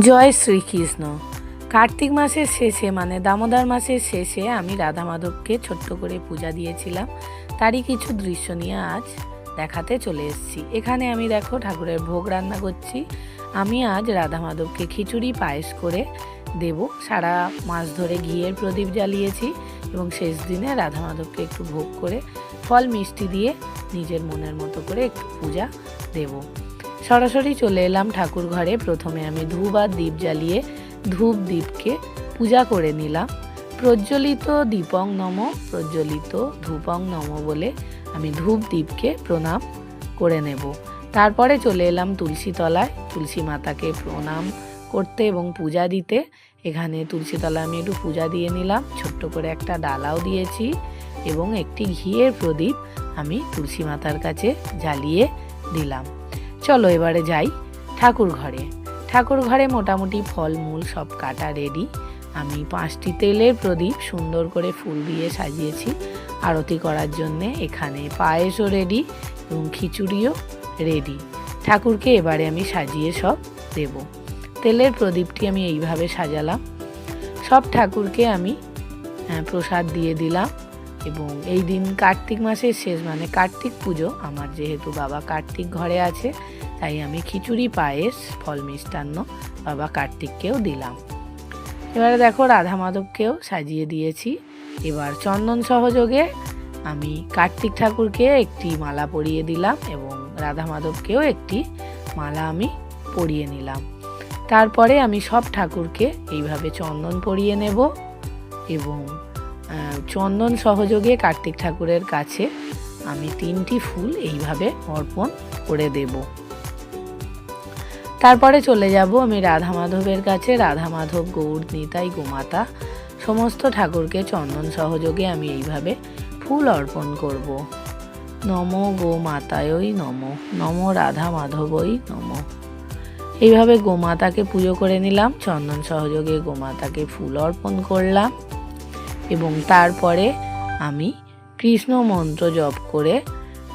জয় শ্রীকৃষ্ণ। কার্তিক মাসের শেষে মানে দামোদর মাসের শেষে আমি রাধা মাধবকে ছোট্ট করে পূজা দিয়েছিলাম। তারই কিছু দৃশ্য নিয়ে আজ দেখাতে চলে এসেছি। এখানে আমি দেখো ঠাকুরের ভোগ রান্না করছি। আমি আজ রাধা মাধবকে খিচুড়ি, পায়েস করে দেব। সারা মাস ধরে ঘিয়ের প্রদীপ জ্বালিয়েছি এবং শেষ দিনে রাধা মাধবকে একটু ভোগ করে ফল মিষ্টি দিয়ে নিজের মনের মতো করে একটু পূজা দেবো। সরাসরি চলে এলাম ঠাকুর ঘরে। প্রথমে আমি ধূপ আর দীপ জ্বালিয়ে ধূপ দীপকে পূজা করে নিলাম। প্রজ্বলিত দীপং নম, প্রজ্বলিত ধূপং নম বলে আমি ধূপ দীপকে প্রণাম করে নেব। তারপরে চলে এলাম তুলসী তলায় তুলসী মাতাকে প্রণাম করতে এবং পূজা দিতে। এখানে তুলসী তলায় আমি একটু পূজা দিয়ে নিলাম। ছোট্ট করে একটা ডালাও দিয়েছি এবং একটি ঘিয়ের প্রদীপ আমি তুলসী মাতার কাছে জ্বালিয়ে দিলাম। চলো এবারে যাই ঠাকুর ঘরে। ঠাকুর ঘরে মোটামুটি ফলমূল সব কাটা রেডি আমি পাঁচটি তেলের প্রদীপ সুন্দর করে ফুল দিয়ে সাজিয়েছি আরতি করার জন্যে। এখানে পায়েসও রেডি এবং খিচুড়িও রেডি ঠাকুরকে এবারে আমি সাজিয়ে সব দেব। তেলের প্রদীপটি আমি এইভাবে সাজালাম। সব ঠাকুরকে আমি প্রসাদ দিয়ে দিলাম। এবং এই দিন কার্তিক মাসের শেষ মানে কার্তিক পুজো। আমার যেহেতু বাবা কার্তিক ঘরে আছে, তাই আমি খিচুড়ি, পায়েস, ফল মিষ্টান্ন বাবা কার্তিককেও দিলাম। এবারে দেখো রাধা মাধবকেও সাজিয়ে দিয়েছি। এবার চন্দন সহযোগে আমি কার্তিক ঠাকুরকে একটি মালা পরিয়ে দিলাম এবং রাধা মাধবকেও একটি মালা আমি পরিয়ে নিলাম। তারপরে আমি সব ঠাকুরকে এইভাবে চন্দন পরিয়ে নেব এবং চন্দন সহযোগে কার্তিক ঠাকুরের কাছে আমি তিনটি ফুল এইভাবে অর্পণ করে দেব। তারপরে চলে যাব আমি রাধা মাধবের কাছে। রাধা মাধব গৌর, নিতাই, গোমাতা, সমস্ত ঠাকুরকে চন্দন সহযোগে আমি এইভাবে ফুল অর্পণ করব। নম গোমাতায়ই নম নম রাধা মাধবই নম। এইভাবে গোমাতাকে পুজো করে নিলাম, চন্দন সহযোগে গোমাতাকে ফুল অর্পণ করলাম। এবং তারপরে আমি কৃষ্ণ মন্ত্র জপ করে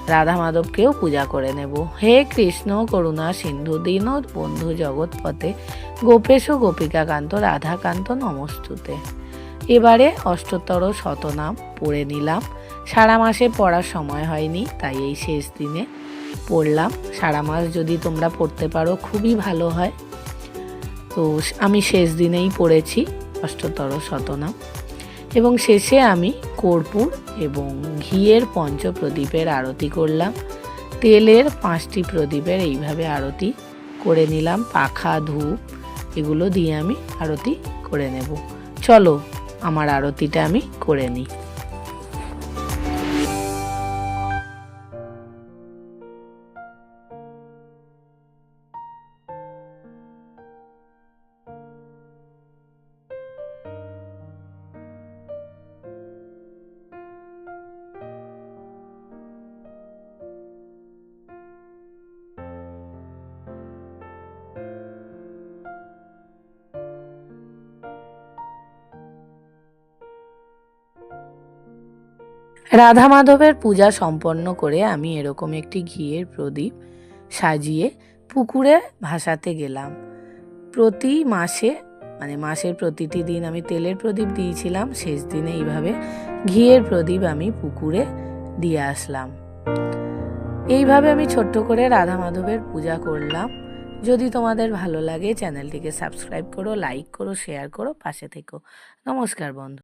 রাধা মাধবকেও পূজা করে নেব। হে কৃষ্ণ, করুণা, সিন্ধু দীন বন্ধু, জগৎপথে, গোপেশ গোপিকাকান্ত, রাধাকান্ত নমস্তুতে। এবারে অষ্টতর শতনাম পড়ে নিলাম। সারা মাসে পড়ার সময় হয়নি, তাই এই শেষ দিনে পড়লাম। সারা মাস যদি তোমরা পড়তে পারো, খুবই ভালো হয়। তো আমি শেষ দিনেই পড়েছি অষ্টতর শতনাম। এবং শেষে আমি কর্পূর এবং ঘিয়ের পঞ্চ প্রদীপের আরতি করলাম। তেলের পাঁচটি প্রদীপের এইভাবে আরতি করে নিলাম। পাখা, ধূপ, এগুলো দিয়ে আমি আরতি করে নেব। চলো, আমার আরতিটা আমি করে নিই। রাধা মাধবের পূজা সম্পন্ন করে আমি এরকম একটি ঘিয়ের প্রদীপ সাজিয়ে পুকুরে ভাসাতে গেলাম। প্রতি মাসে মানে মাসের প্রতিটি দিন আমি তেলের প্রদীপ দিয়েছিলাম, শেষ দিনে এইভাবে ঘিয়ের প্রদীপ আমি পুকুরে দিয়ে আসলাম। এইভাবে আমি ছোট্ট করে রাধা মাধবের পূজা করলাম। যদি তোমাদের ভালো লাগে, চ্যানেলটিকে সাবস্ক্রাইব করো, লাইক করো, শেয়ার করো, পাশে থেকো। নমস্কার বন্ধু।